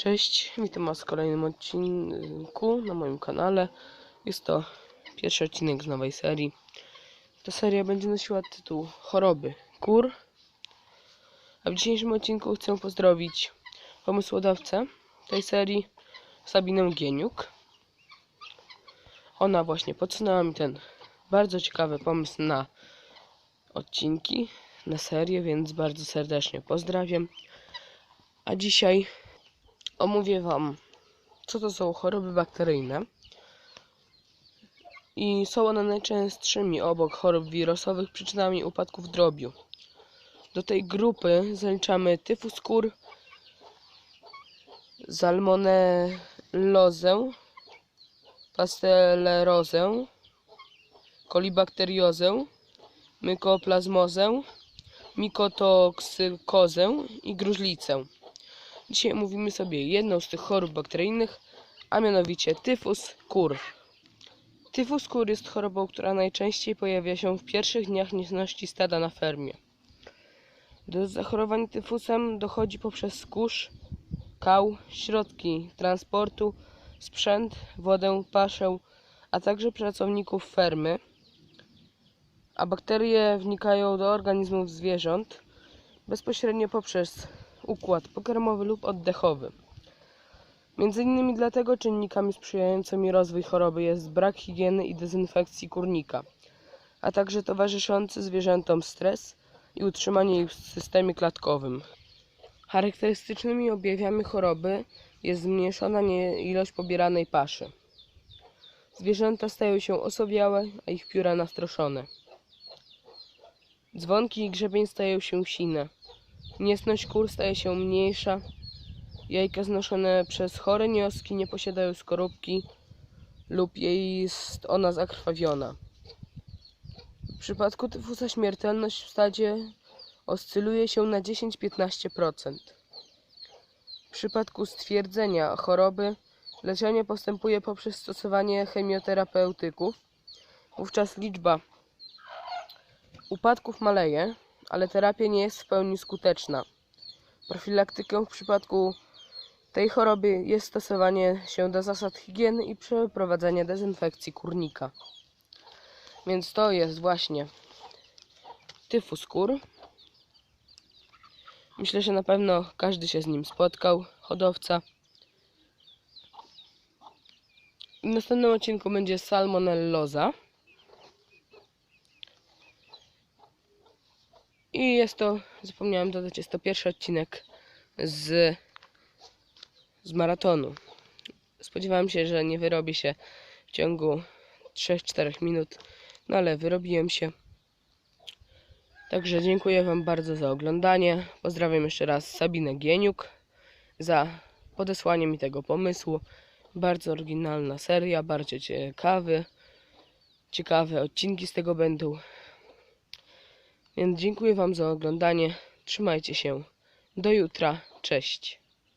Cześć, witam Was w kolejnym odcinku na moim kanale. Jest to pierwszy odcinek z nowej serii. Ta seria będzie nosiła tytuł Choroby kur. A w dzisiejszym odcinku chcę pozdrowić pomysłodawcę tej serii, Sabinę Gieniuk. Ona właśnie podsunęła mi ten bardzo ciekawy pomysł na odcinki, na serię, więc bardzo serdecznie pozdrawiam. A dzisiaj omówię Wam, co to są choroby bakteryjne. I są one najczęstszymi obok chorób wirusowych przyczynami upadków drobiu. Do tej grupy zaliczamy tyfus kur, salmonellozę, pastelerozę, kolibakteriozę, mykoplazmozę, mikotoksykozę i gruźlicę. Dzisiaj omówimy sobie jedną z tych chorób bakteryjnych, a mianowicie tyfus kur. Tyfus kur jest chorobą, która najczęściej pojawia się w pierwszych dniach niesności stada na fermie. Do zachorowań tyfusem dochodzi poprzez kurz, kał, środki transportu, sprzęt, wodę, paszę, a także pracowników fermy, a bakterie wnikają do organizmów zwierząt bezpośrednio poprzez układ pokarmowy lub oddechowy. Między innymi dlatego czynnikami sprzyjającymi rozwój choroby jest brak higieny i dezynfekcji kurnika, a także towarzyszący zwierzętom stres i utrzymanie ich w systemie klatkowym. Charakterystycznymi objawami choroby jest zmniejszona nie- ilość pobieranej paszy. Zwierzęta stają się osobiałe, a ich pióra nastroszone. Dzwonki i grzebień stają się sine. Niesność kur staje się mniejsza. Jajka znoszone przez chore nioski nie posiadają skorupki lub jest ona zakrwawiona. W przypadku tyfusa śmiertelność w stadzie oscyluje się na 10-15%. W przypadku stwierdzenia choroby leczenie postępuje poprzez stosowanie chemioterapeutyków. Wówczas liczba upadków maleje, ale terapia nie jest w pełni skuteczna. Profilaktyką w przypadku tej choroby jest stosowanie się do zasad higieny i przeprowadzenie dezynfekcji kurnika. Więc to jest właśnie tyfus kur. Myślę, że na pewno każdy się z nim spotkał, hodowca. W następnym odcinku będzie salmonelloza. I jest to, zapomniałem dodać, jest to pierwszy odcinek z, z maratonu. Spodziewałem się, że nie wyrobi się w ciągu 3-4 minut, no ale wyrobiłem się. Także dziękuję Wam bardzo za oglądanie. Pozdrawiam jeszcze raz Sabinę Gieniuk za podesłanie mi tego pomysłu. Bardzo oryginalna seria, bardzo ciekawy. Ciekawe odcinki z tego będą. Więc dziękuję Wam za oglądanie. Trzymajcie się. Do jutra. Cześć.